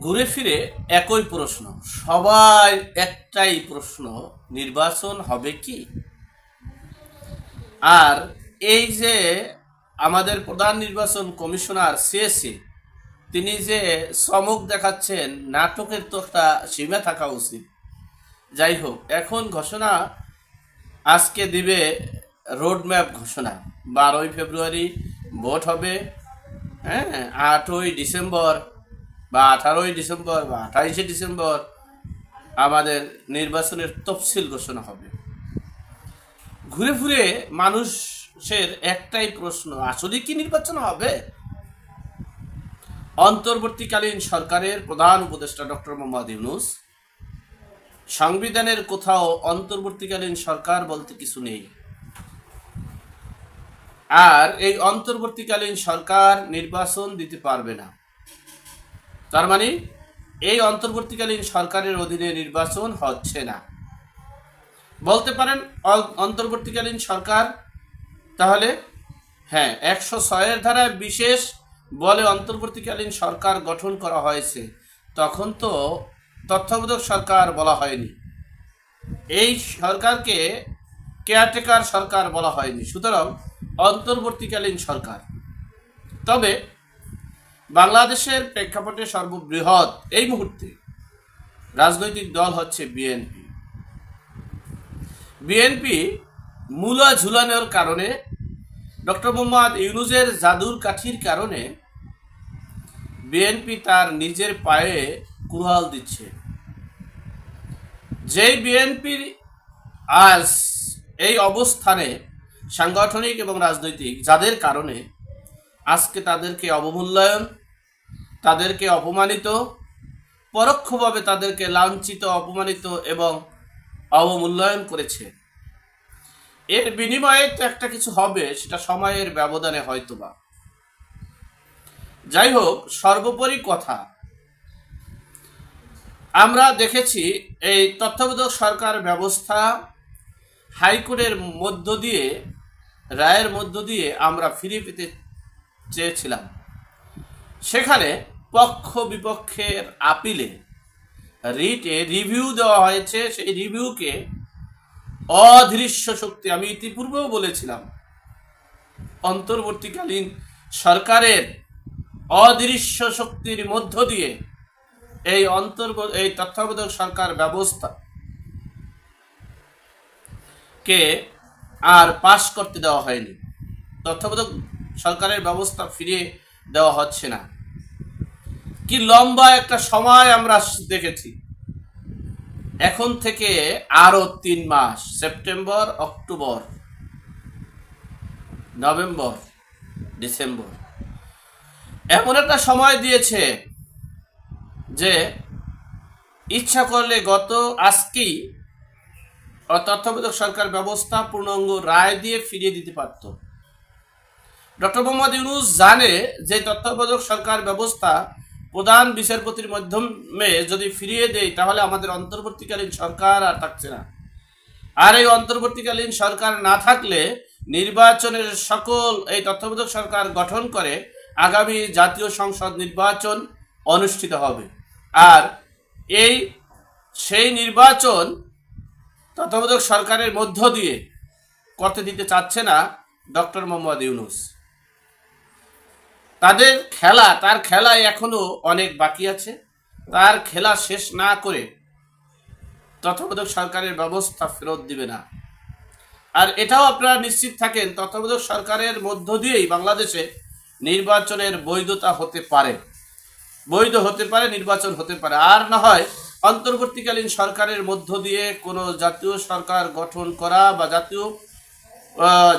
ঘুরে ফিরে একই প্রশ্ন। সবাই একটাই প্রশ্ন, নির্বাচন হবে কি? আর এই যে আমাদের প্রধান নির্বাচন কমিশনার সিএসি তিনি যে চমক দেখাচ্ছেন, নাটকের তো একটা সীমা থাকা উচিত। যাই হোক, এখন ঘোষণা আজকে দিবে রোডম্যাপ ঘোষণা। বারোই ফেব্রুয়ারি ভোট হবে হ্যাঁ আটই ডিসেম্বর। বা আঠারোই ডিসেম্বর বা আঠাইশে ডিসেম্বর আমাদের নির্বাচনের তফসিল ঘোষণা হবে। ঘুরে ঘুরে মানুষের একটাই প্রশ্ন, আসলে কি নির্বাচন হবে? অন্তর্বর্তীকালীন সরকারের প্রধান উপদেষ্টা ডক্টর মোহাম্মদ ইউনুস, সংবিধানের কোথাও অন্তর্বর্তীকালীন সরকার বলতে কিছু নেই। আর এই অন্তর্বর্তীকালীন সরকার নির্বাচন দিতে পারবে না। তার মানে এই অন্তর্বর্তীকালীন সরকারের অধীনে নির্বাচন হচ্ছে না। বলতে পারেন অন্তর্বর্তীকালীন সরকার, তাহলে হ্যাঁ একশো ছয়ের ধারায় বিশেষ বলে অন্তর্বর্তীকালীন সরকার গঠন করা হয়েছে, তখন তো তত্ত্বাবধায়ক সরকার বলা হয়নি। এই সরকারকে কেয়ারটেকার সরকার বলা হয়নি, সুতরাং অন্তর্বর্তীকালীন সরকার। তবে বাংলাদেশের প্রেক্ষাপটে সর্ববৃহৎ এই মুহূর্তে রাজনৈতিক দল হচ্ছে বিএনপি। বিএনপি মূলা ঝুলানোর কারণে ডক্টর মোহাম্মদ ইউনুজের জাদুর কাঠির কারণে বিএনপি তার নিজের পায়ে কুড়াল দিচ্ছে। যেই বিএনপির আজ এই অবস্থানে সাংগঠনিক এবং রাজনৈতিক যাদের কারণে আজকে তাদেরকে অবমূল্যায়ন তাদেরকে অপমানিত, পরোক্ষভাবে তাদেরকে লাঞ্ছিত, অপমানিত এবং অবমূল্যায়ন করেছে। এর বিনিময়ে তো একটা কিছু হবে, সেটা সময়ের ব্যবধানে হয়তোবা। যাই হোক, সর্বোপরি কথা, আমরা দেখেছি এই তত্ত্বাবধায়ক সরকার ব্যবস্থা হাইকোর্টের মধ্য দিয়ে, রায়ের মধ্য দিয়ে আমরা ফিরে পেতে চেয়েছিলাম। সেখানে পক্ষ বিপক্ষের আপিলে রিটে রিভিউ দেওয়া হয়েছে। সেই রিভিউকে অদৃশ্য শক্তি, আমি ইতিপূর্বেও বলেছিলাম, অন্তর্বর্তীকালীন সরকারের অদৃশ্য শক্তির মধ্য দিয়ে এই অন্তর্গ এই তত্ত্বাবধায়ক সরকার ব্যবস্থা কে আর পাশ করতে দেওয়া হয়নি। তত্ত্বাবধায়ক সরকারের ব্যবস্থা ফিরিয়ে দেওয়া হচ্ছে না। কি লম্বা একটা সময় আমরা দেখেছি। এখন থেকে আরও তিন মাস, সেপ্টেম্বর, অক্টোবর, নভেম্বর, ডিসেম্বর। এমন একটা সময় দিয়েছে যে ইচ্ছা করলে গত আজকেই তত্ত্বাবধায়ক সরকার ব্যবস্থা পূর্ণাঙ্গ রায় দিয়ে ফিরিয়ে দিতে পারত। ডক্টর মোহাম্মদ ইউনুস জানে যে তত্ত্বাবধায়ক সরকার ব্যবস্থা প্রধান বিচারপতির মাধ্যমে যদি ফিরিয়ে দেয় তাহলে আমাদের অন্তর্বর্তীকালীন সরকার আর থাকছে না। আর এই অন্তর্বর্তীকালীন সরকার না থাকলে নির্বাচনের সকল এই তত্ত্বাবধায়ক সরকার গঠন করে আগামী জাতীয় সংসদ নির্বাচন অনুষ্ঠিত হবে। আর এই সেই নির্বাচন তত্ত্বাবধায়ক সরকারের মধ্য দিয়ে করতে দিতে চাচ্ছে না ডক্টর মোহাম্মদ ইউনুস। তাদের খেলা, তার খেলায় এখনও অনেক বাকি আছে। তার খেলা শেষ না করে তত্ত্বাবধায়ক সরকারের ব্যবস্থা ফেরত দিবে না। আর এটাও আপনারা নিশ্চিত থাকেন, তত্ত্বাবধায়ক সরকারের মধ্য দিয়েই বাংলাদেশে নির্বাচনের বৈধতা হতে পারে। বৈধ হতে পারে, নির্বাচন হতে পারে। আর না হয় অন্তর্বর্তীকালীন সরকারের মধ্য দিয়ে কোনো জাতীয় সরকার গঠন করা বা জাতীয়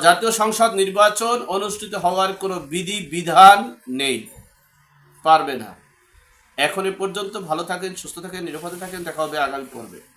জাতীয় সংসদ নির্বাচন অনুষ্ঠিত হওয়ার কোনো বিধি, বিধান নেই। পারবে না। এখন এ পর্যন্ত ভালো থাকেন, সুস্থ থাকেন, নিরাপদে থাকেন, দেখা হবে আগামী পর্বে।